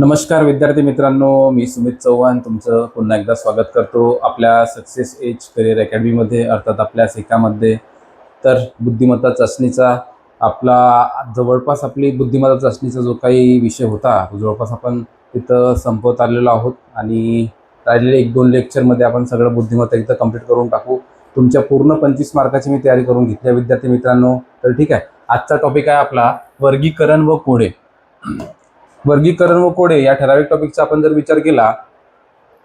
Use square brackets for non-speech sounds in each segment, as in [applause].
नमस्कार विद्यार्थी मित्रांनो मी सुमित चव्हाण तुमचं पुन्हा एकदा स्वागत करतो आपल्या सक्सेस एज करिअर अकॅडमीमध्ये अर्थात आपल्या सेकामध्ये. तर बुद्धिमत्ता चाचणीचा आपला जवळपास आपली बुद्धिमत्ता चाचणीचा जो काही विषय होता तो जवळपास आपण तिथं संपवत आलेलो आहोत. आणि राहिलेले एक दोन लेक्चरमध्ये आपण सगळं बुद्धिमत्ता इथं कंप्लीट करून टाकू. तुमच्या पूर्ण पंचवीस मार्काची मी तयारी करून घेतली विद्यार्थी मित्रांनो. तर ठीक आहे आजचा टॉपिक आहे आपला वर्गीकरण व कोडे वर्गीकरण व कोडे या ठराविक टॉपिकचा आपण जर विचार केला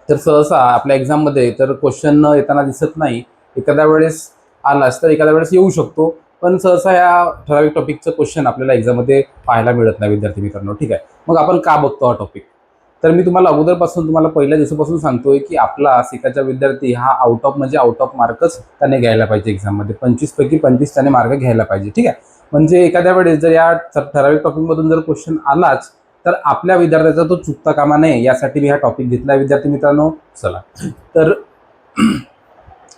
तर सहसा आपल्या एक्झाममध्ये तर क्वेश्चन येताना दिसत नाही. एखाद्या वेळेस आलास तर एखाद्या वेळेस येऊ शकतो पण सहसा या ठराविक टॉपिकचं क्वेश्चन आपल्याला एक्झाममध्ये पाहायला मिळत नाही विद्यार्थी मित्रांनो. ठीक आहे? मग आपण का बघतो हा टॉपिक तर मी तुम्हाला अगोदरपासून तुम्हाला पहिल्या दिवसापासून सांगतोय की आपला सिकाचा विद्यार्थी हा आउट ऑफ म्हणजे आउट ऑफ मार्कच त्याने घ्यायला पाहिजे एक्झाममध्ये पंचवीसपैकी पंचवीस त्याने मार्क घ्यायला पाहिजे. ठीक आहे? म्हणजे एखाद्या वेळेस जर या ठराविक टॉपिकमधून जर क्वेश्चन आलाच तर आपल्या विद्यार्थ्याचा तो चुकता कामा नये यासाठी मी हा टॉपिक घेतला विद्यार्थी मित्रांनो चला. तर [clears throat]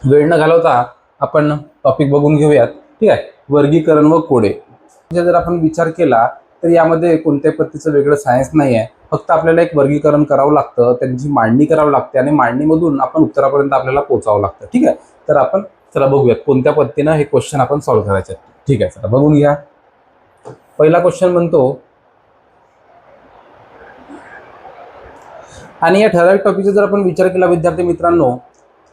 वेळ न घालवता आपण टॉपिक बघून घेऊयात. ठीक आहे? वर्गीकरण व कोडे. म्हणजे जर आपण विचार केला तर यामध्ये कोणत्याही पद्धतीचं वेगळं सायन्स नाही आहे फक्त आपल्याला एक वर्गीकरण करावं लागतं त्यांची मांडणी करावी लागते आणि मांडणीमधून आपण उत्तरापर्यंत आपल्याला पोहोचावं लागतं. ठीक आहे? तर आपण चला बघूयात कोणत्या पद्धतीनं हे क्वेश्चन आपण सॉल्व्ह करायचे ठीक आहे चला बघून घ्या. पहिला क्वेश्चन म्हणतो आणि या ठराविक टॉपिकचा जर आपण विचार केला विद्यार्थी मित्रांनो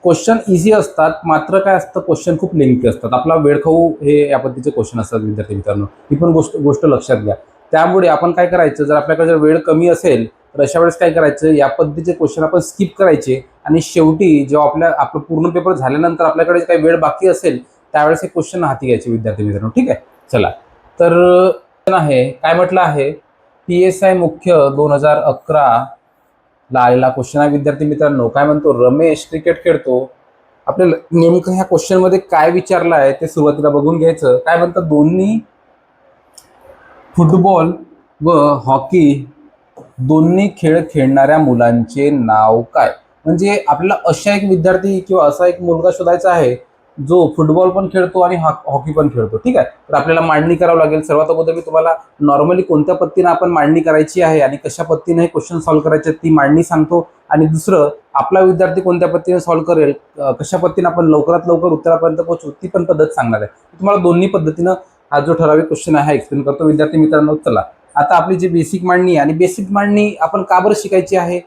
क्वेश्चन इझी असतात मात्र काय असतं क्वेश्चन खूप लेंथी असतात. आपला वेळखाऊ हे या पद्धतीचे क्वेश्चन असतात विद्यार्थी मित्रांनो. ही पण गोष्ट गोष्ट लक्षात घ्या. त्यामुळे आपण काय करायचं जर आपल्याकडे जर वेळ कमी असेल तर अशा वेळेस काय करायचं या पद्धतीचे क्वेश्चन आपण स्किप करायचे आणि शेवटी जेव्हा आपल्या आपलं पूर्ण पेपर झाल्यानंतर आपल्याकडे काही वेळ बाकी असेल त्यावेळेस हे क्वेश्चन हाती घ्यायचे विद्यार्थी मित्रांनो. ठीक आहे? चला. तर आहे काय म्हटलं आहे? पी एस आय मुख्य दोन हजार अकरा ला आलेला क्वेश्चन आहे. विद्यार्थी मित्रांनो काय म्हणतो? रमेश क्रिकेट खेळतो. आपल्याला नेमकं ह्या क्वेश्चनमध्ये काय विचारलं आहे ते सुरुवातीला बघून घ्यायचं. काय म्हणतात? दोन्ही फुटबॉल व हॉकी दोन्ही खेळ खेळणाऱ्या मुलांचे नाव काय? म्हणजे आपल्याला अशा एक विद्यार्थी किंवा असा एक मुलगा शोधायचा आहे जो फुटबॉल पण खेळतो आणि हॉ- हॉकी पण खेळतो. ठीक आहे? तर आपल्याला मांडणी करावं लागेल. सर्वात अगोदर मी तुम्हाला नॉर्मली कोणत्या पद्धतीने आपण मांडणी करायची आहे आणि कशा पद्धतीने हे क्वेश्चन सॉल्व्ह करायचे ती मांडणी सांगतो. आणि दुसरं आपला विद्यार्थी कोणत्या पद्धतीने सॉल्व्ह करेल कशा पद्धतीने आपण लवकरात लवकर उत्तरापर्यंत पोहोचू ती पण पद्धत सांगणार आहे. तुम्हाला दोन्ही पद्धतीनं हा जो ठराविक क्वेश्चन आहे एक्सप्लेन करतो. विद्यार्थी मित्रांनो चला. आता आपली जी बेसिक मांडणी आहे आणि बेसिक मांडणी आपण का बरं शिकायची आहे?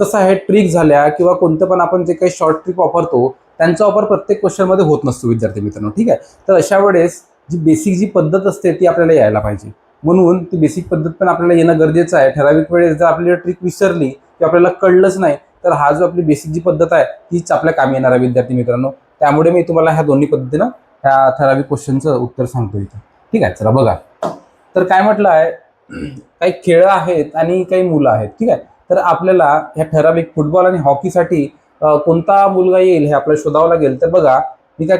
कसं आहे? ट्रिक झाल्या किंवा कोणतं पण आपण जे काही शॉर्ट ट्रिक वापरतो त्यांचा वापर प्रत्येक क्वेश्चनमध्ये होत नसतो विद्यार्थी मित्रांनो ठीक आहे? तर अशा वेळेस जी बेसिक जी पद्धत असते ती आपल्याला यायला पाहिजे. म्हणून ती बेसिक पद्धत पण आपल्याला येणं गरजेचं आहे. ठराविक वेळेस जर आपल्याला ट्रिक विसरली किंवा आपल्याला कळलंच नाही तर हा जो आपली बेसिक जी पद्धत आहे तीच आपल्या कामी येणार आहे विद्यार्थी मित्रांनो. त्यामुळे मी तुम्हाला ह्या दोन्ही पद्धतीनं ह्या ठराविक क्वेश्चनचं उत्तर सांगतो इथं. ठीक आहे? चला बघा. तर काय म्हटलं आहे? काही खेळ आहेत आणि काही मुलं आहेत. ठीक आहे? तर आपल्याला ह्या ठराविक फुटबॉल आणि हॉकीसाठी कोणता मुलगा येईल हे आपल्याला शोधावं लागेल. तर बघा मी काय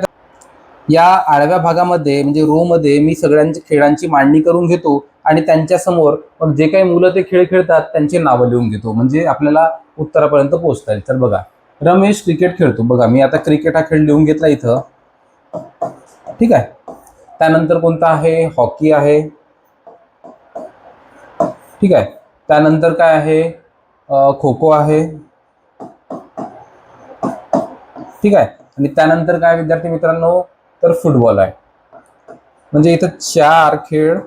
या आडव्या भागामध्ये म्हणजे रो मध्ये मी सगळ्यांच्या खेळांची मांडणी करून घेतो आणि त्यांच्यासमोर मग जे काही मुलं ते खेळ खेळतात त्यांची नावं लिहून घेतो. म्हणजे आपल्याला उत्तरापर्यंत पोहोचता येईल. तर बघा रमेश क्रिकेट खेळतो. बघा मी आता क्रिकेट हा खेळ लिहून घेतला इथं. ठीक आहे? त्यानंतर कोणता आहे? हॉकी आहे. ठीक आहे? त्यानंतर काय आहे? खो खो आहे. ठीक आहे? आणि त्यानंतर काय विद्यार्थी मित्रांनो? तर फुटबॉल आहे. म्हणजे इथं चार खेळ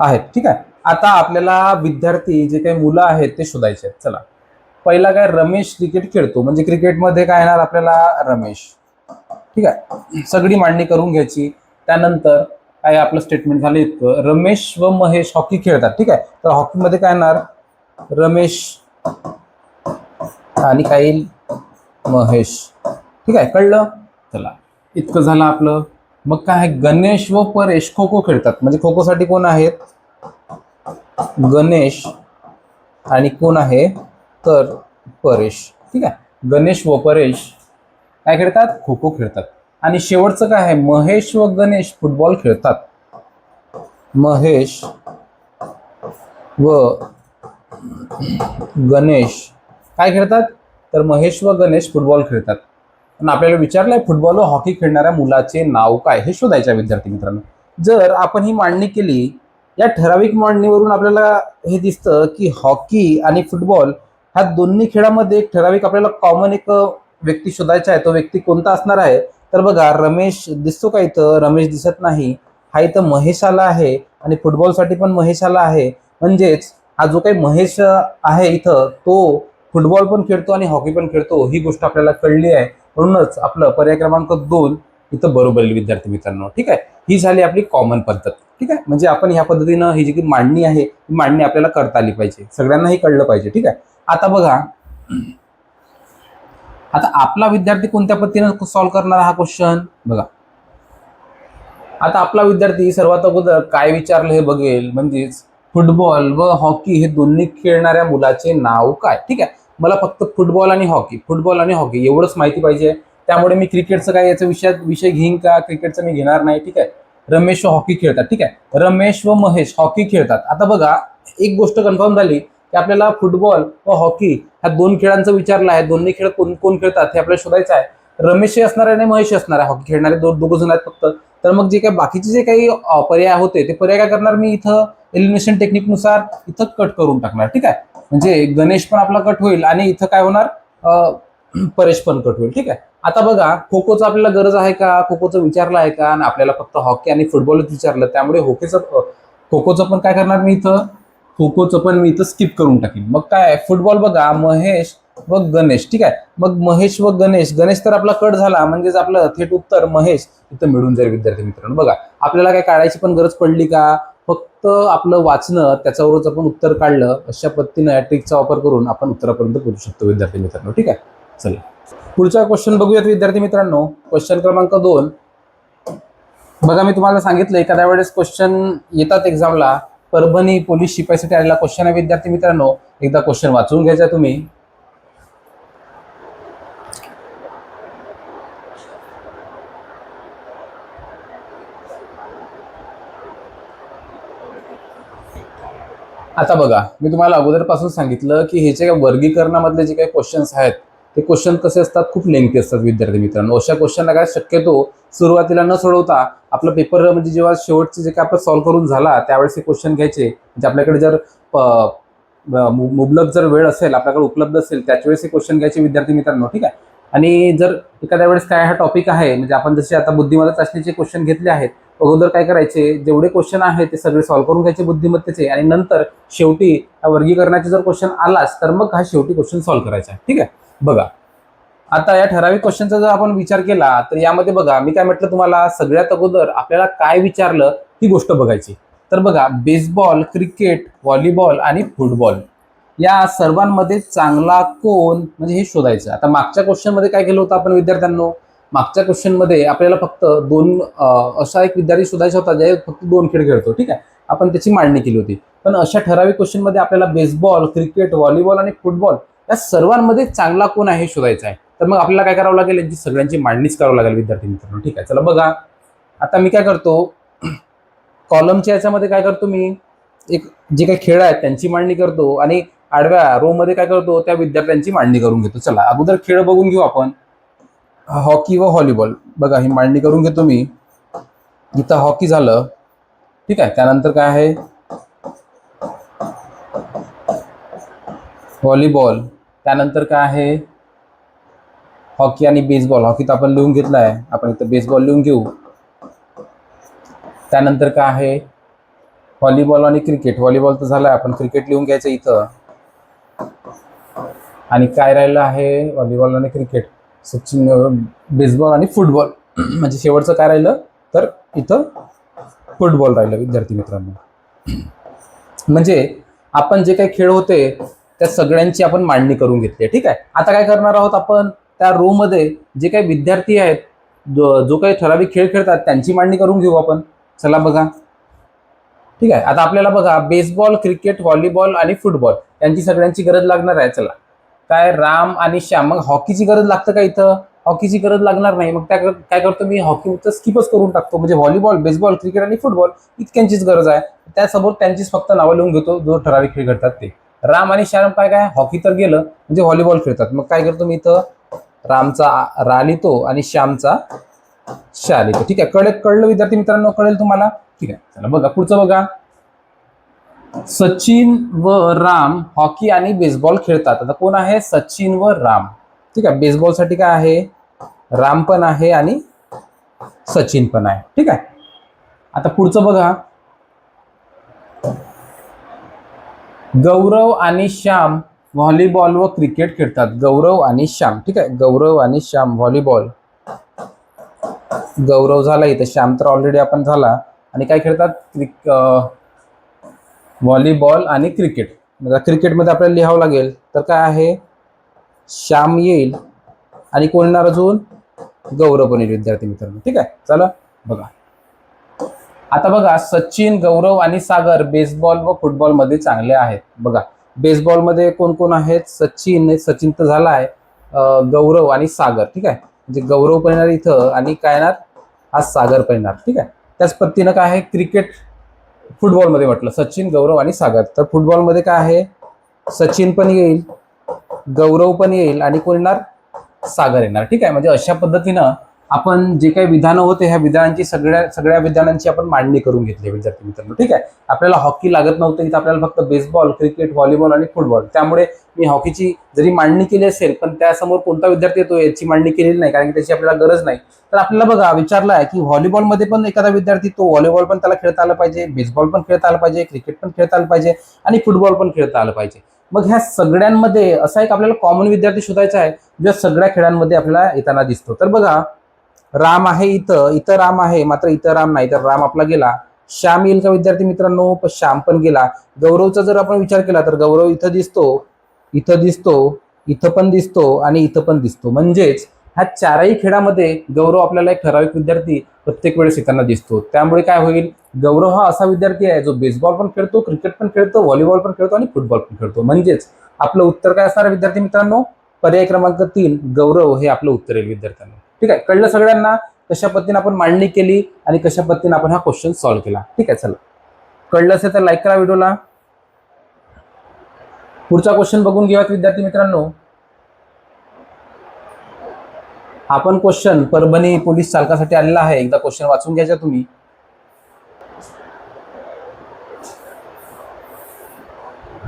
आहेत ठीक आहे? आता आपल्याला विद्यार्थी जे काही मुलं आहेत ते शोधायचे आहेत. चला. पहिला काय रमेश क्रिकेट खेळतो. म्हणजे क्रिकेटमध्ये काय येणार आपल्याला? रमेश. ठीक आहे? सगळी मांडणी करून घ्यायची. त्यानंतर काय आपलं स्टेटमेंट झालं इतकं. रमेश व महेश हॉकी खेळतात. ठीक आहे? तर हॉकीमध्ये काय येणार? रमेश आणि काय येईल महेश. ठीक आहे कळलं? चला. इतकं झालं आपलं. मग काय आहे गणेश व परेश खो खो खेळतात. म्हणजे खो खोसाठी कोण आहेत गणेश आणि कोण आहे? तर परेश. ठीक आहे. गणेश व परेश काय खेळतात? खो खो खेळतात. आणि शेवटचं काय आहे? महेश व गणेश फुटबॉल खेळतात. महेश व गणेश काय खेळतात? तर महेश व गणेश फुटबॉल खेळतात. पण आपल्याला विचारलंय फुटबॉल व हॉकी खेळणाऱ्या मुलाचे नाव काय? हे शोधायचे आहे विद्यार्थी मित्रांनो. जर आपण ही मांडणी केली या ठराविक मांडणीवरून आपल्याला हे दिसतं की हॉकी आणि फुटबॉल ह्या दोन्ही खेळामध्ये एक ठराविक आपल्याला कॉमन एक व्यक्ती शोधायचा आहे. तो व्यक्ती कोणता असणार आहे? तर बघा रमेश दिसतो का इथं? रमेश दिसत नाही. हा इथं महेश आला आहे आणि फुटबॉलसाठी पण महेश आला आहे. म्हणजेच हा जो काही महेश आहे इथं तो फुटबॉल पण खेळतो आणि हॉकी पण खेळतो ही गोष्ट आपल्याला कळली आहे. म्हणूनच आपलं पर्याय क्रमांक दोन इथं बरोबर येईल विद्यार्थी मित्रांनो. ठीक आहे? ही झाली आपली कॉमन पद्धत. ठीक आहे? म्हणजे आपण ह्या पद्धतीनं ही जी मांडणी आहे ही मांडणी आपल्याला करता आली पाहिजे. सगळ्यांनाही कळलं पाहिजे. ठीक आहे? आता बघा. आता आपला विद्यार्थी कोणत्या पद्धतीनं सॉल्व करणार हा क्वेश्चन बघा. आता आपला विद्यार्थी सर्वात अगोदर काय विचारलं हे बघेल. म्हणजेच फुटबॉल व हॉकी हे दोन्ही खेळणाऱ्या मुलाचे नाव काय? ठीक आहे? मला फक्त फुटबॉल आणि हॉकी फुटबॉल आणि हॉकी एवढंच माहिती पाहिजे. त्यामुळे मी क्रिकेटचं काय याचा विषय विषय घेईन का? क्रिकेटचं मी घेणार नाही ठीक आहे? रमेश व हॉकी खेळतात ठीक आहे? रमेश व महेश हॉकी खेळतात. आता बघा एक गोष्ट कन्फर्म झाली की आपल्याला फुटबॉल व हॉकी ह्या दोन खेळांचं विचारलं आहे. दोन्ही खेळ कोण कोण खेळतात हे आपल्याला शोधायचं आहे. रमेशही असणार आहे आणि महेश असणार आहे. हॉकी खेळणारे दोन दोघं जण आहेत फक्त. तर मग जे काही बाकीचे जे काही पर्याय होते ते पर्याय काय करणार? मी इथं एलिमिनेशन टेक्निकनुसार इथं कट करून टाकणार ठीक आहे? म्हणजे गणेश पण आपला कट होईल आणि इथं काय होणार? परेश पण कट होईल. ठीक आहे? आता बघा खो खोचं आपल्याला गरज आहे का? खो खोचं विचारलं आहे का? आणि आपल्याला फक्त हॉकी आणि फुटबॉलच विचारलं त्यामुळे हॉकीचं खो खोचं पण काय करणार मी इथं? खो खोचं पण मी इथं स्किप करून टाकेन. मग काय फुटबॉल बघा महेश व गणेश. ठीक आहे? मग महेश व गणेश गणेश तर आपला कट झाला म्हणजेच आपलं थेट उत्तर महेश इथं मिळून जाईल विद्यार्थी मित्रांनो. बघा आपल्याला काय काढायची पण गरज पडली का? फक्त आपलं वाचणं त्याच्यावरच आपण उत्तर काढलं अशा पद्धतीनं या ट्रिकचा वापर करून आपण उत्तरापर्यंत पोहोचू शकतो विद्यार्थी मित्रांनो. ठीक आहे? चला. पुढचा क्वेश्चन बघूयात विद्यार्थी मित्रांनो. क्वेश्चन क्रमांक दोन. बघा मी तुम्हाला सांगितलं एखाद्या वेळेस क्वेश्चन येतात एक्झामला परभणी पोलीस शिपाईसाठी आलेला क्वेश्चन आहे विद्यार्थी मित्रांनो. एकदा क्वेश्चन वाचून घ्यायचा तुम्ही. आता बघा मी तुम्हाला अगोदरपासून सांगितलं की हे जे काही वर्गीकरणामधले जे काही क्वेश्चन्स आहेत ते क्वेश्चन कसे असतात? खूप लेंथी असतात विद्यार्थी मित्रांनो. अशा क्वेश्चनला काय शक्यतो सुरुवातीला न सोडवता आपला पेपर म्हणजे जेव्हा शेवटचे जे काय आपण सॉल्व्ह करून झाला त्यावेळेस हे क्वेश्चन घ्यायचे. म्हणजे आपल्याकडे जर प- मु- मुबलक जर वेळ असेल आपल्याकडे उपलब्ध असेल त्याच वेळेस हे क्वेश्चन घ्यायचे विद्यार्थी मित्रांनो ठीक आहे? आणि जर एखाद्या वेळेस काय हा टॉपिक आहे म्हणजे आपण जसे आता बुद्धिमत्ता चाचणीचे क्वेश्चन घेतले आहेत अगोदर काय करायचे जेवढे क्वेश्चन आहेत ते सगळे सॉल्व्ह करून घ्यायचे बुद्धिमत्तेचे आणि नंतर शेवटी वर्गीकरणाचे जर क्वेश्चन आलाच तर मग हा शेवटी क्वेश्चन सॉल्व्ह करायचा. ठीक आहे? बघा. आता या ठराविक क्वेश्चनचा जर आपण विचार केला तर यामध्ये बघा मी काय म्हटलं तुम्हाला सगळ्यात अगोदर आपल्याला काय विचारलं ती गोष्ट बघायची. तर बघा बेसबॉल क्रिकेट व्हॉलीबॉल आणि फुटबॉल या सर्वांमध्ये चांगला कोण म्हणजे हे शोधायचं. आता मागच्या क्वेश्चनमध्ये काय केलं होतं आपण विद्यार्थ्यांनो? मागच्या क्वेश्चनमध्ये आपल्याला फक्त दोन असा एक विद्यार्थी शोधायचा होता जे फक्त दोन खेळ खेळतो ठीक आहे? आपण त्याची मांडणी केली होती. पण अशा ठराविक क्वेश्चनमध्ये आपल्याला बेसबॉल क्रिकेट व्हॉलीबॉल आणि फुटबॉल या सर्वांमध्ये चांगला कोण आहे शोधायचा आहे. तर मग आपल्याला काय करावं लागेल? यांची सगळ्यांची मांडणीच करावं लागेल विद्यार्थी मित्रांनो ठीक आहे? चला बघा. आता मी काय करतो? कॉलमच्या याच्यामध्ये काय करतो मी? एक जे काही खेळ आहेत त्यांची मांडणी करतो आणि आडव्या रो मध्ये काय करतो? त्या विद्यार्थ्यांची मांडणी करून घेतो. चला अगोदर खेळ बघून घेऊ आपण. हॉकी व व्हॉलीबॉल. बघा ही मांडणी करून घेतो मी. इथं हॉकी झालं. ठीक आहे त्यानंतर काय आहे? व्हॉलीबॉल. त्यानंतर काय आहे? हॉकी आणि बेसबॉल. हॉकी तर आपण लिहून घेतला आहे आपण इथं बेसबॉल लिहून घेऊ. त्यानंतर काय आहे? व्हॉलीबॉल आणि क्रिकेट. व्हॉलीबॉल तर झालं आपण क्रिकेट लिहून घ्यायचं इथं. आणि काय राहिलं आहे? व्हॉलीबॉल आणि क्रिकेट. सचिन बेसबॉल आणि फुटबॉल म्हणजे शेवटचं काय राहिलं? तर इथं फुटबॉल राहिलं विद्यार्थी मित्रांनो. म्हणजे आपण जे काही खेळ होते त्या सगळ्यांची आपण मांडणी करून घेतली. ठीक आहे? आता काय करणार आहोत आपण? त्या रोमध्ये जे काही विद्यार्थी आहेत जो जो काही ठराविक खेळ खेळतात त्यांची मांडणी करून घेऊ आपण. चला बघा. ठीक आहे? आता आपल्याला बघा बेसबॉल क्रिकेट व्हॉलीबॉल आणि फुटबॉल यांची सगळ्यांची गरज लागणार आहे. चला. काय राम आणि श्याम मग हॉकीची गरज लागतं का इथं? हॉकीची गरज लागणार नाही. मग त्या काय करतो मी? हॉकी स्किपच करून टाकतो. म्हणजे व्हॉलीबॉल बेसबॉल क्रिकेट आणि फुटबॉल इतक्यांचीच गरज आहे. त्यासोबत त्यांचीच फक्त नावं लिहून घेतो जो ठराविक खेळ खेळतात ते. राम आणि श्याम काय काय? हॉकी तर गेलं म्हणजे व्हॉलीबॉल खेळतात. मग काय करतो मी इथं? रामचा रा लिहितो आणि श्यामचा शा लिहितो. ठीक आहे. कळलं कळलं विद्यार्थी मित्रांनो? कळेल तुम्हाला? ठीक आहे. चला बघा. पुढचं बघा. सचिन व राम हॉकी आणि बेसबॉल खेळतात. आता कोण आहे? सचिन व राम. ठीक आहे बेसबॉलसाठी काय आहे? राम पण आहे आणि सचिन पण आहे. ठीक आहे. आता पुढचं बघा. गौरव आणि श्याम व्हॉलीबॉल व क्रिकेट खेळतात. गौरव आणि श्याम. ठीक आहे गौरव आणि श्याम व्हॉलीबॉल. गौरव झाला इथं श्याम तर ऑलरेडी आपण झाला. आणि काय खेळतात? क्रिक व्हॉलीबॉल आणि क्रिकेट. आता क्रिकेटमध्ये आपल्याला लिहावं लागेल तर काय आहे? श्याम येईल आणि कोण येणार अजून? गौरव पण येईल विद्यार्थी मित्रांनो. ठीक आहे? चला बघा. आता बघा सचिन गौरव आणि सागर बेसबॉल व फुटबॉलमध्ये चांगले आहेत. बघा बेसबॉलमध्ये कोण कोण आहेत? सचिन सचिन तर झाला आहे गौरव आणि सागर. ठीक आहे? म्हणजे गौरव पण येणार इथं आणि काय येणार? हा सागर पण येणार. ठीक आहे? त्याच पद्धतीनं काय आहे? क्रिकेट फुटबॉलमध्ये म्हटलं. सचिन गौरव आणि सागर. तर फुटबॉलमध्ये काय आहे? सचिन पण येईल गौरव पण येईल आणि कोण येणार? सागर येणार. ठीक आहे? म्हणजे अशा पद्धतीनं आपण जे काही विधानं होते ह्या विधानांची सगळ्या सगळ्या विधानांची आपण मांडणी करून घेतली विद्यार्थी मित्रांनो. ठीक आहे? आपल्याला हॉकी लागत नव्हतं इथं आपल्याला फक्त बेसबॉल क्रिकेट व्हॉलीबॉल आणि फुटबॉल त्यामुळे मी हॉकीची जरी मांडणी केली असेल पण त्यासमोर कोणता विद्यार्थी येतो याची मांडणी केलेली नाही कारण की त्याची आपल्याला गरज नाही. तर आपल्याला बघा विचारलं आहे की व्हॉलीबॉलमध्ये पण एखादा विद्यार्थी तो व्हॉलीबॉल पण त्याला खेळता आलं पाहिजे बेसबॉल पण खेळता आलं पाहिजे क्रिकेट पण खेळता आलं पाहिजे आणि फुटबॉल पण खेळता आलं पाहिजे. मग ह्या सगळ्यांमध्ये असा एक आपल्याला कॉमन विद्यार्थी शोधायचा आहे जो सगळ्या खेळांमध्ये आपल्याला येताना दिसतो. तर बघा राम आहे इथं इथं राम आहे मात्र इथं राम नाही तर राम आपला गेला. श्याम येईल का विद्यार्थी मित्रांनो? श्याम पण गेला. गौरवचा जर आपण विचार केला तर गौरव इथं दिसतो इथं दिसतो इथं पण दिसतो आणि इथं पण दिसतो. म्हणजेच ह्या चारही खेळामध्ये गौरव आपल्याला एक ठराविक विद्यार्थी प्रत्येक वेळेस येताना दिसतो. त्यामुळे काय होईल? गौरव हा असा विद्यार्थी आहे जो बेसबॉल पण खेळतो क्रिकेट पण खेळतो व्हॉलीबॉल पण खेळतो आणि फुटबॉल पण खेळतो. म्हणजेच आपलं उत्तर काय असणार विद्यार्थी मित्रांनो? पर्याय क्रमांक तीन गौरव हे आपलं उत्तर आहे विद्यार्थ्यांना. ठीक आहे? कळलं सगळ्यांना? कशा पद्धतीने आपण मांडणी केली आणि कशा पद्धतीने आपण हा क्वेश्चन सॉल्व्ह केला? ठीक आहे चला. कळलं असेल तर लाईक करा व्हिडिओला. पुढचा क्वेश्चन बघून घेऊयात विद्यार्थी मित्रांनो. आपण क्वेश्चन परभणी पोलीस चालकासाठी आलेला आहे. एकदा क्वेश्चन वाचून घ्यायचा तुम्ही.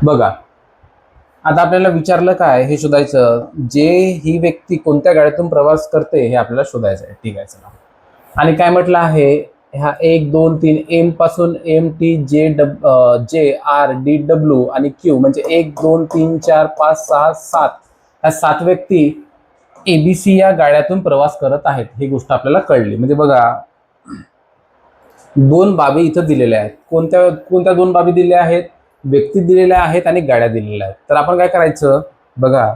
बघा. आता आपल्याला विचारलं काय हे शोधायचं? जे ही व्यक्ती कोणत्या गाड्यातून प्रवास करते हे आपल्याला शोधायचं आहे. ठीक आहे चला. आणि काय म्हटलं आहे? ह्या एक दोन तीन एमपासून एम टी जे डब जे आर डी डब्ल्यू आणि क्यू म्हणजे एक दोन तीन चार पाच सहा सात. ह्या सात व्यक्ती एबीसी या गाड्यातून प्रवास करत आहेत. ही गोष्ट आपल्याला कळली. म्हणजे बघा दोन बाबी इथं दिलेल्या आहेत. कोणत्या कोणत्या दोन बाबी दिल्या आहेत? व्यक्ती दिलेल्या आहेत आणि गाड्या दिलेल्या आहेत. तर आपण काय करायचं? बघा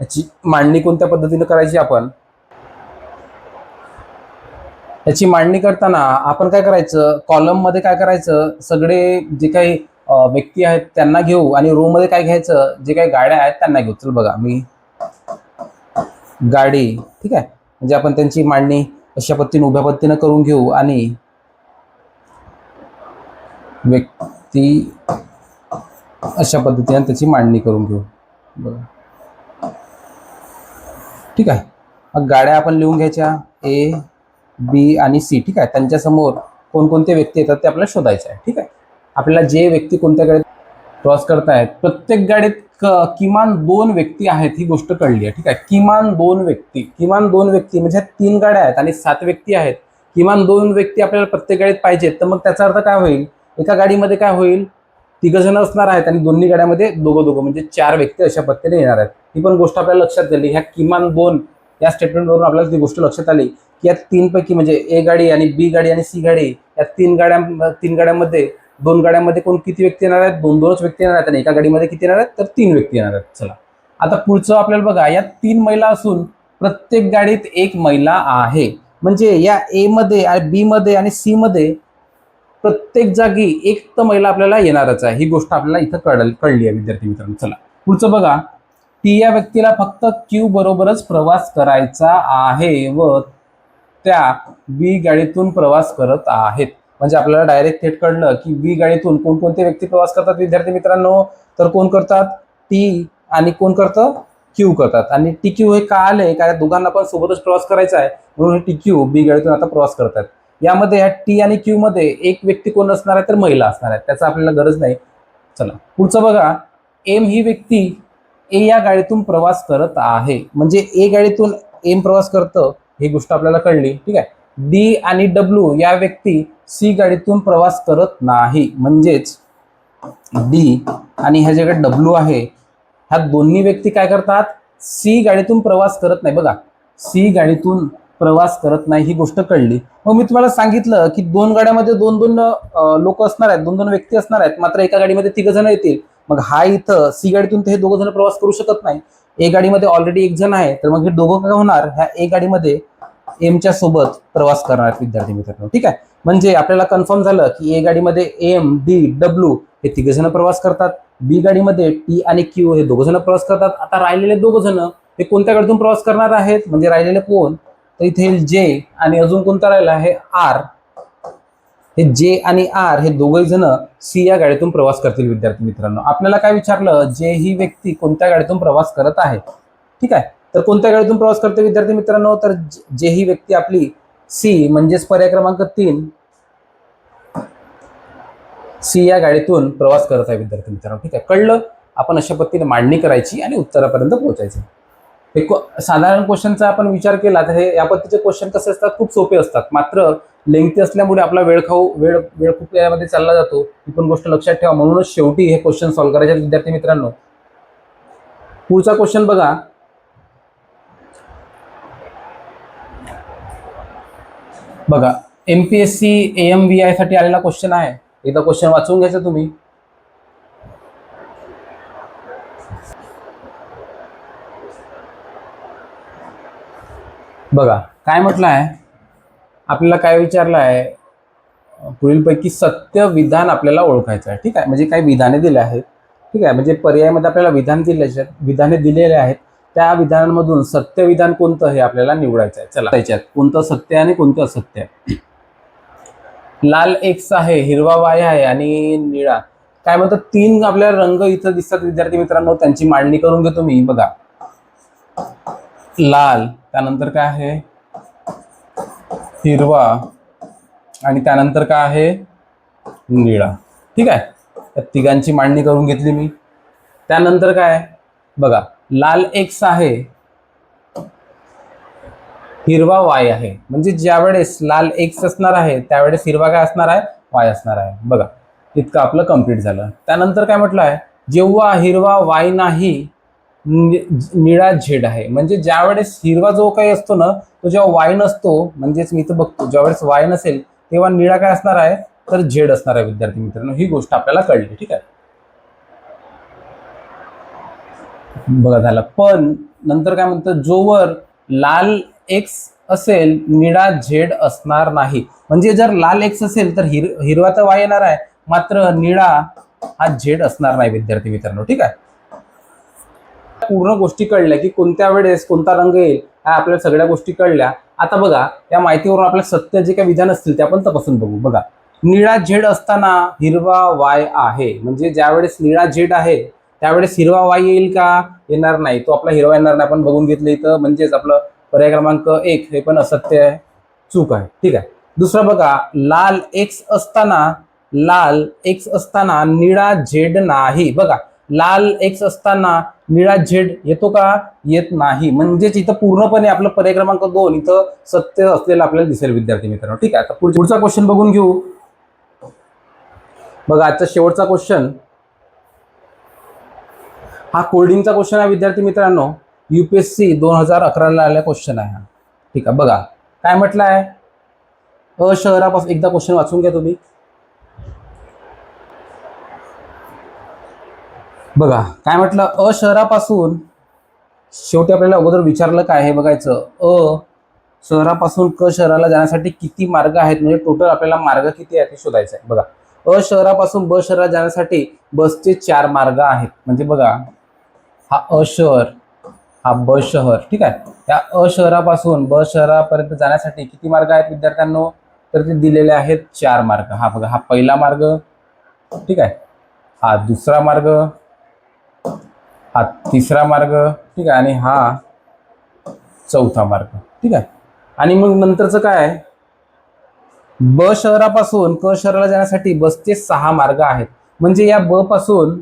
याची मांडणी कोणत्या पद्धतीने करायची आपण? याची मांडणी करताना आपण काय करायचं? कॉलममध्ये काय करायचं? सगळे जे काही व्यक्ती आहेत त्यांना घेऊ आणि रो मध्ये काय घ्यायचं? जे काही गाड्या आहेत त्यांना घेऊ. चल बघा मी गाडी ठीक आहे? म्हणजे आपण त्यांची मांडणी अशा पद्धतीने उभ्या पद्धतीनं करून घेऊ आणि व्यक्ती अशा पद्धतीने त्याची मांडणी करून घेऊ. बघा ठीक आहे. मग गाड्या आपण लिहून घ्यायच्या. ए बी आणि सी ठीक आहे. त्यांच्यासमोर कोणकोणते व्यक्ती येतात ते आपल्याला शोधायचे आहे. ठीक आहे. आपल्याला जे व्यक्ती कोणत्या गाडीत क्रॉस करतायत प्रत्येक गाडीत किमान दोन व्यक्ती आहेत ही गोष्ट कळली आहे. ठीक आहे. किमान दोन व्यक्ती किमान दोन व्यक्ती म्हणजे तीन गाड्या आहेत आणि सात व्यक्ती आहेत. किमान दोन व्यक्ती आपल्याला प्रत्येक गाडीत पाहिजेत. तर मग त्याचा अर्थ काय होईल? एका गाडीमध्ये काय होईल? तिघ जण असणार आहेत आणि दोन्ही गाड्यामध्ये दोघं दोघं म्हणजे चार व्यक्ती अशा पद्धतीने येणार आहेत. ही पण गोष्ट आपल्याला लक्षात आली. ह्या किमान दोन या स्टेटमेंटवरून आपल्याला ती गोष्ट लक्षात आली की या तीनपैकी म्हणजे ए गाडी आणि बी गाडी आणि सी गाडी या तीन गाड्या तीन गाड्यांमध्ये दोन गाड्यांमध्ये कोण किती व्यक्ती येणार आहेत? दोन दोनच व्यक्ती येणार आहेत आणि एका गाडीमध्ये किती येणार आहेत? तर तीन व्यक्ती येणार आहेत. चला. आता पुढचं आपल्याला बघा या तीन महिला असून प्रत्येक गाडीत एक महिला आहे. म्हणजे या ए मध्ये आणि बी मध्ये आणि सी मध्ये प्रत्येक जागी एक तर महिला आपल्याला येणारच आहे. ही गोष्ट आपल्याला इथं कळल कळली आहे विद्यार्थी मित्रांनो. चला. पुढचं बघा. टी या व्यक्तीला फक्त क्यू बरोबरच प्रवास करायचा आहे व त्या बी गाडीतून प्रवास करत आहेत. म्हणजे आपल्याला डायरेक्ट थेट कळलं की बी गाडीतून कोणकोणते व्यक्ती प्रवास करतात विद्यार्थी मित्रांनो? तर कोण करतात? टी आणि कोण करतं? क्यू करतात. आणि टी क्यू हे का आले कारण दोघांना पण सोबतच प्रवास करायचा आहे. म्हणून टी क्यू बी गाडीतून आता प्रवास करतात यामध्ये ह्या टी आणि क्यू मध्ये एक व्यक्ती कोण असणार आहे तर महिला असणार आहे. त्याचा आपल्याला गरज नाही. चला. पुढचं बघा. एम ही व्यक्ती ए या गाडीतून प्रवास करत आहे. म्हणजे ए गाडीतून एम प्रवास करतं ही गोष्ट आपल्याला कळली. ठीक आहे. डी आणि डब्ल्यू या व्यक्ती सी गाडीतून प्रवास करत नाही. म्हणजेच डी आणि ह्या ज्या डब्ल्यू आहे ह्या दोन्ही व्यक्ती काय करतात? सी गाडीतून प्रवास करत नाही. बघा. सी गाडीतून प्रवास करत नाही ही गोष्ट कळली. मग मी तुम्हाला सांगितलं की दोन गाड्यामध्ये दोन दोन लोक असणार आहेत दोन दोन व्यक्ती असणार आहेत मात्र एका गाडीमध्ये तिघ जण येतील. मग हा इथं सी गाडीतून ते हे दोघं जण प्रवास करू शकत नाही. ए गाडीमध्ये ऑलरेडी एक जण आहे तर मग हे दोघं काय होणार? ह्या ए गाडीमध्ये एमच्या सोबत प्रवास करणार आहेत विद्यार्थी मित्रांनो. ठीक आहे? म्हणजे आपल्याला कन्फर्म झालं की ए गाडीमध्ये एम डी डब्ल्यू हे तिघ जण प्रवास करतात. बी गाडीमध्ये टी आणि क्यू हे दोघ जण प्रवास करतात. आता राहिलेले दोघ जण हे कोणत्या गाडीतून प्रवास करणार आहेत? म्हणजे राहिलेले कोण? तर इथे जे आणि अजून कोणता राहिला आहे? आर. हे जे आणि आर हे दोघही जण सी या गाडीतून प्रवास करतील विद्यार्थी मित्रांनो. आपल्याला काय विचारलं? जे ही व्यक्ती कोणत्या गाडीतून प्रवास करत आहे. ठीक आहे? तर कोणत्या गाडीतून प्रवास करते विद्यार्थी मित्रांनो? तर जे ही व्यक्ती आपली सी म्हणजेच पर्याय क्रमांक तीन सी या गाडीतून प्रवास करत आहे विद्यार्थी मित्रांनो. ठीक आहे? कळलं? आपण अशा पद्धतीने मांडणी करायची आणि उत्तरापर्यंत पोहोचायचं. हे साधारण क्वेश्चनचा आपण विचार केला तर हे या पद्धतीचे क्वेश्चन कसे असतात? खूप सोपे असतात. मात्र लेंथी असल्यामुळे आपला वेळ खाऊ वेळ वेळ खूप यामध्ये चालला जातो. ही पण गोष्ट लक्षात ठेवा. म्हणूनच शेवटी हे क्वेश्चन सॉल्व्ह करायचे विद्यार्थी मित्रांनो. पुढचा क्वेश्चन बघा. बघा M P S C M V आयसाठी आलेला क्वेश्चन आहे. एकदा क्वेश्चन वाचून घ्यायचा तुम्ही. बघा काय म्हटलं आहे? आपल्याला काय विचारलं आहे? पुढीलपैकी सत्य विधान आपल्याला ओळखायचं आहे ठीक आहे? म्हणजे काही विधाने दिले आहेत ठीक आहे? म्हणजे पर्यायामध्ये आपल्याला विधान दिले आहेत विधाने दिलेले आहेत. त्या विधानांमधून सत्य विधान कोणतं हे आपल्याला निवडायचं आहे? चला त्याच्यात कोणतं सत्य आणि कोणतं असत्य आहे? लाल एक्स आहे हिरवा वाय आहे आणि निळा. काय म्हणतात? तीन आपल्याला रंग इथं दिसतात विद्यार्थी मित्रांनो त्यांची मांडणी करून घेतो मी बघा. लाल त्यानंतर काय आहे? हिरवा आणि त्यानंतर काय आहे? निळा. ठीक आहे? त्या तिघांची मांडणी करून घेतली मी. त्यानंतर काय बघा लाल एक्स आहे. हिरवा वाय आहे. म्हणजे ज्यावेळेस लाल एक्स असणार आहे त्यावेळेस हिरवा काय असणार आहे? वाय असणार आहे. बघा इतकं आपलं कंप्लीट झालं. त्यानंतर काय म्हटलं आहे? जेव्हा हिरवा वाय नाही निळा झेड आहे. म्हणजे ज्या वेळेस हिरवा जो काही असतो ना तो जेव्हा वाईन असतो म्हणजेच मी इथं बघतो ज्या वेळेस असेल तेव्हा निळा काय असणार आहे? तर झेड असणार आहे विद्यार्थी मित्रांनो. ही गोष्ट आपल्याला कळली ठीक आहे? बघा झालं. पण नंतर काय म्हणतं जोवर लाल एक्स असेल निळा झेड असणार नाही. म्हणजे जर लाल एक्स असेल तर हिर हिरवा तर वाय येणार आहे मात्र निळा हा झेड असणार नाही विद्यार्थी मित्रांनो ठीक आहे? पूर्ण गोष्टी कळल्या की कोणत्या वेळेस कोणता रंग येईल ह्या आपल्याला सगळ्या गोष्टी कळल्या. आता बघा या माहितीवरून आपल्या सत्य जे काही विधान असतील ते आपण तपासून बघू. बघा निळा झेड असताना हिरवा वाय आहे. म्हणजे ज्यावेळेस निळा झेड आहे त्यावेळेस हिरवा वाय येईल का? येणार नाही. तो आपला हिरवा येणार नाही. आपण बघून घेतलं इथं म्हणजेच आपलं पर्याय क्रमांक एक हे पण असत्य आहे. चूक आहे. ठीक आहे. दुसरं बघा लाल एक्स असताना लाल एक्स असताना निळा झेड नाही. बघा लाल एक्स असताना निळा झेड येतो का? येत नाही. म्हणजेच इथं पूर्णपणे आपलं पर्याय क्रमांक दोन इथं सत्य असलेलं आपल्याला दिसेल विद्यार्थी मित्रांनो. ठीक आहे आता पुढचा क्वेश्चन बघून घेऊ. बघा आजचा शेवटचा क्वेश्चन हा कोल्डिंगचा क्वेश्चन आहे विद्यार्थी मित्रांनो. युपीएससी दोन हजार अकराला आलेला क्वेश्चन आहे हा. ठीक आहे बघा. काय म्हटलं आहे अ शहरापासून एकदा क्वेश्चन वाचून घ्या तुम्ही. बघा काय म्हटलं? अ शहरापासून शेवटी आपल्याला अगोदर विचारलं काय हे बघायचं. अ शहरापासून क शहराला जाण्यासाठी किती मार्ग आहेत? म्हणजे टोटल आपल्याला मार्ग किती आहेत हे शोधायचं आहे. बघा अ शहरापासून ब शहरात जाण्यासाठी बसचे चार मार्ग आहेत. म्हणजे बघा हा अ शहर हा ब शहर ठीक आहे? त्या अ शहरापासून ब शहरापर्यंत जाण्यासाठी किती मार्ग आहेत विद्यार्थ्यांनो? तर ते दिलेले आहेत चार मार्ग. हा बघा हा पहिला मार्ग ठीक आहे? हा दुसरा मार्ग हा तिसरा मार्ग ठीक आहे आणि हा चौथा मार्ग ठीक आहे. आणि मग नंतरचं काय आहे? ब शहरापासून क शहराला जाण्यासाठी बसचे सहा मार्ग आहेत. म्हणजे या ब पासून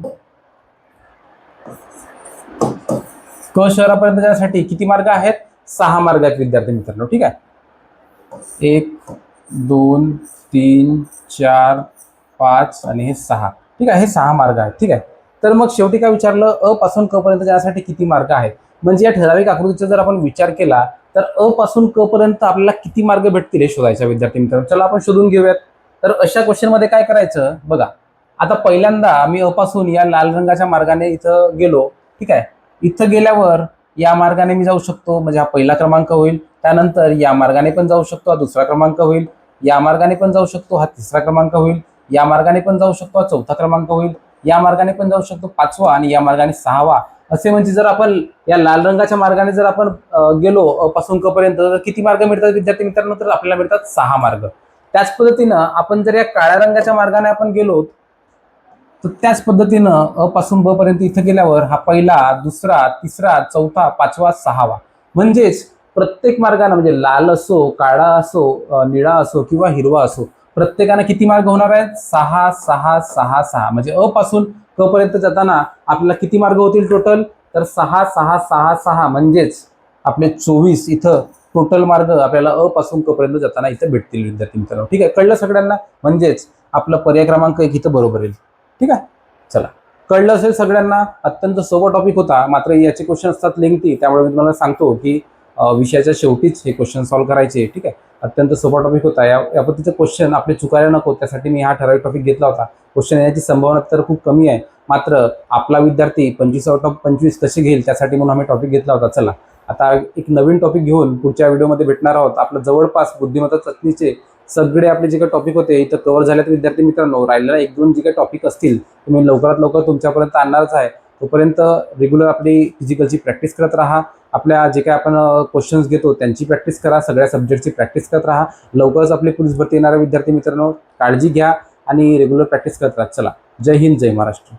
क शहरापर्यंत जाण्यासाठी किती मार्ग आहेत? सहा मार्ग आहेत विद्यार्थी मित्रांनो ठीक आहे. एक दोन तीन चार पाच आणि हे सहा ठीक आहे हे सहा मार्ग आहेत ठीक आहे. तर मग शेवटी काय विचारलं? अ पासून क पर्यंत जाण्यासाठी किती मार्ग आहेत? म्हणजे या ठराविक आकृतीचा जर आपण विचार केला तर अ पासून क पर्यंत आपल्याला किती मार्ग भेटतील हे शोधायच्या विद्यार्थी मित्रांनो. चला आपण शोधून घेऊयात. तर अशा क्वेश्चनमध्ये काय करायचं? बघा. आता पहिल्यांदा मी अपासून या लाल रंगाच्या मार्गाने इथं गेलो. ठीक आहे? इथं गेल्यावर या मार्गाने मी जाऊ शकतो. म्हणजे हा पहिला क्रमांक होईल. त्यानंतर या मार्गाने पण जाऊ शकतो. हा दुसरा क्रमांक होईल. या मार्गाने पण जाऊ शकतो. हा तिसरा क्रमांक होईल. या मार्गाने पण जाऊ शकतो. हा चौथा क्रमांक होईल. या मार्गाने पण जाऊ शकतो पाचवा आणि या मार्गाने सहावा. असे म्हणजे जर आपण या लाल रंगाच्या मार्गाने जर आपण गेलो अ पासून तर किती मार्ग मिळतात विद्यार्थी मित्रांनो? तर आपल्याला मिळतात सहा मार्ग. त्याच पद्धतीनं आपण जर या काळ्या रंगाच्या मार्गाने आपण गेलो तर त्याच पद्धतीनं अपासून पासून ब पर्यंत इथं गेल्यावर हा पहिला दुसरा तिसरा चौथा पाचवा सहावा. म्हणजेच प्रत्येक मार्गाने म्हणजे लाल असो काळा असो निळा असो किंवा हिरवा असो प्रत्येकाने किती मार्ग होणार आहेत? सहा सहा सहा सहा. म्हणजे अ पासून क पर्यंत जाताना आपल्याला किती मार्ग होतील टोटल तर सहा सहा सहा सहा. म्हणजेच आपले चोवीस इथं टोटल मार्ग आपल्याला अ पासून क पर्यंत जाताना इथं भेटतील विद्यार्थी मित्रांनो. ठीक आहे? कळलं सगळ्यांना? म्हणजेच आपलं पर्याय क्रमांक एक इथं बरोबर येईल. ठीक आहे? चला. कळलं असेल सगळ्यांना? अत्यंत सोपा टॉपिक होता. मात्र याचे क्वेश्चन असतात लेंथी त्यामुळे मी तुम्हाला सांगतो की विषयाच्या शेवटीच हे क्वेश्चन सॉल्व्ह करायचे ठीक आहे? अत्यंत सोपा टॉपिक होता. या या क्वेश्चन आपले चुकायला नको त्यासाठी मी हा ठराविक टॉपिक घेतला होता. क्वेश्चन येण्याची संभावना तर खूप कमी आहे. मात्र आपला विद्यार्थी पंचवीस आउट ऑफ पंचवीस कसे घेईल त्यासाठी म्हणून आम्ही टॉपिक घेतला होता. चला. आता एक नवीन टॉपिक घेऊन पुढच्या व्हिडिओमध्ये भेटणार आहोत. आपलं जवळपास बुद्धिमत्ता चाचणीचे सगळे आपले जे काही टॉपिक होते इथं कव्हर तर विद्यार्थी मित्रांनो. राहिलेला एक दोन जे काही टॉपिक असतील ते मी लवकरात लवकर तुमच्यापर्यंत आणणारच आहे. तोपर्यंत रेग्युलर आपली फिजिकलची प्रॅक्टिस करत राहा. आपल्या जे काय आपण क्वेश्चन्स घेतो त्यांची प्रॅक्टिस करा सगळ्या सब्जेक्टची प्रॅक्टिस करत राहा. लवकरच आपली पोलीस भरती येणाऱ्या विद्यार्थी मित्रांनो काळजी घ्या आणि रेग्युलर प्रॅक्टिस करत राहा. चला जय हिंद जय महाराष्ट्र.